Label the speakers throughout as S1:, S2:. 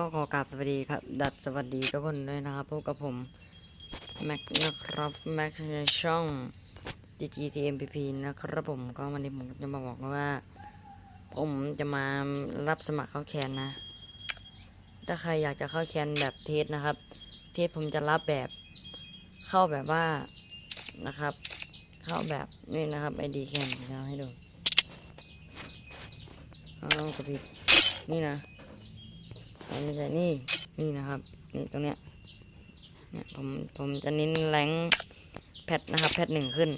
S1: ก็ขอกราบสวัสดีครับ ดัดสวัสดีทุกคนด้วยนะครับพบกับผมแม็กนะครับแม็กในช่อง GGTMPP นะครับผมก็วันนี้ผมจะมาบอกว่า ผมจะมารับสมัครเข้าแคนนะ ถ้าใครอยากจะเข้าแคนแบบเทสนะครับ เทสผมจะรับแบบเข้าแบบว่านะครับ เข้าแบบนี่นะครับ ID แคนจะเอาให้ดูเอากระพริบนี่นะ ไม่ใช่นี่นี่นะครับ นี่ตรงเนี้ยเนี่ยผมผมจะเน้นแรงแพทนะครับ แพทหนึ่งขึ้น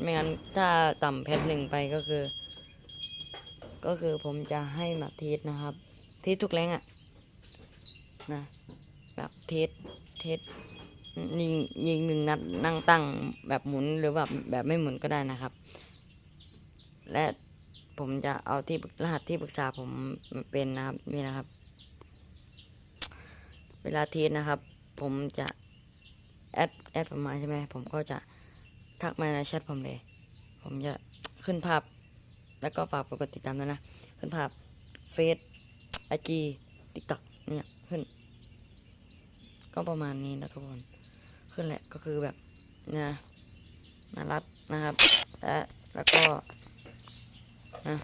S1: ไม่งั้นถ้าต่ำแพทหนึ่งไปก็คือ ก็คือผมจะให้แบบเทสนะครับเทสทุกแรงอะนะแบบเทสเทสยิงยิงหนึ่งนัดนั่งตั้งแบบหมุนหรือแบบแบบไม่หมุนก็ได้นะครับ และ ผมจะเอาที่รหัสที่ปรึกษาผมเป็นนะครับนี่นะครับ เวลาทสนะครับ ผมจะแอดแอดผมมาใช่ไหมผมก็จะทักมาในแชทผมเลย ผมจะขึ้นภาพ แล้วก็ฝากกดติดตามด้วยนะ ขึ้นภาพเฟซไอจีติ๊กต็อกเนี่ยขึ้น ก็ประมาณนี้นะทุกคน ขึ้นแหละก็คือแบบนะมารับนะครับและแล้วก็ เนี่ย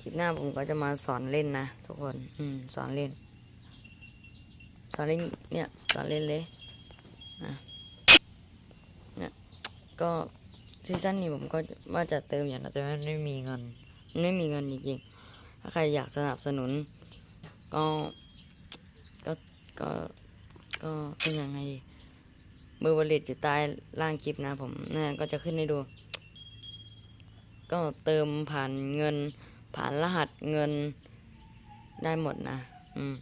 S1: คลิปหน้าผมก็จะมาสอนเล่นนะทุกคน อืม สอนเล่น สอนเล่น เนี่ย สอนเล่นเลยนะเนี่ยก็ซีซั่นนี้ผมก็ว่าจะเติมอย่างนะแต่ว่ไม่มีเงิน ไม่มีเงินจริงๆ ถ้าใครอยากสนับสนุน ก็ ก็ ก็ ก็เป็นยังไงดี เบอร์วอลเล็ตอยู่ใต้ล่างคลิปนะผมนั่นก็จะขึ้นให้ดู ก็เติมผ่านเงิน ผ่านรหัสเงินได้หมดนะ อืม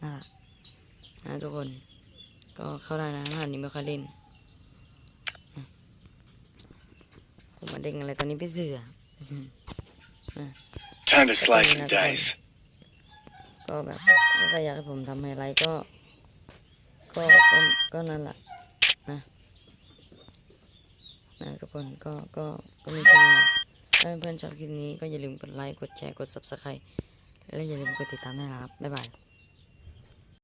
S1: นั่นแหละนะทุกคน ก็เข้าได้นะรหัสนี้ไม่ค่อยเล่นนะผมมาเด้งอะไรตอนนี้พี่เสืออืม
S2: Time to slice and dice.
S1: ก็แบบถ้าใครอยากให้ผมทำอะไรก็ก็ ก็ก็นั่นแหละ นะนะทุกคนก็ก็ก็มีแค่นี้ถ้าเพื่อนชอบคลิปนี้ก็อย่าลืมกดไลค์กดแชร์กด subscribe และอย่าลืมกดติดตามด้วยนะครับบ๊ายบาย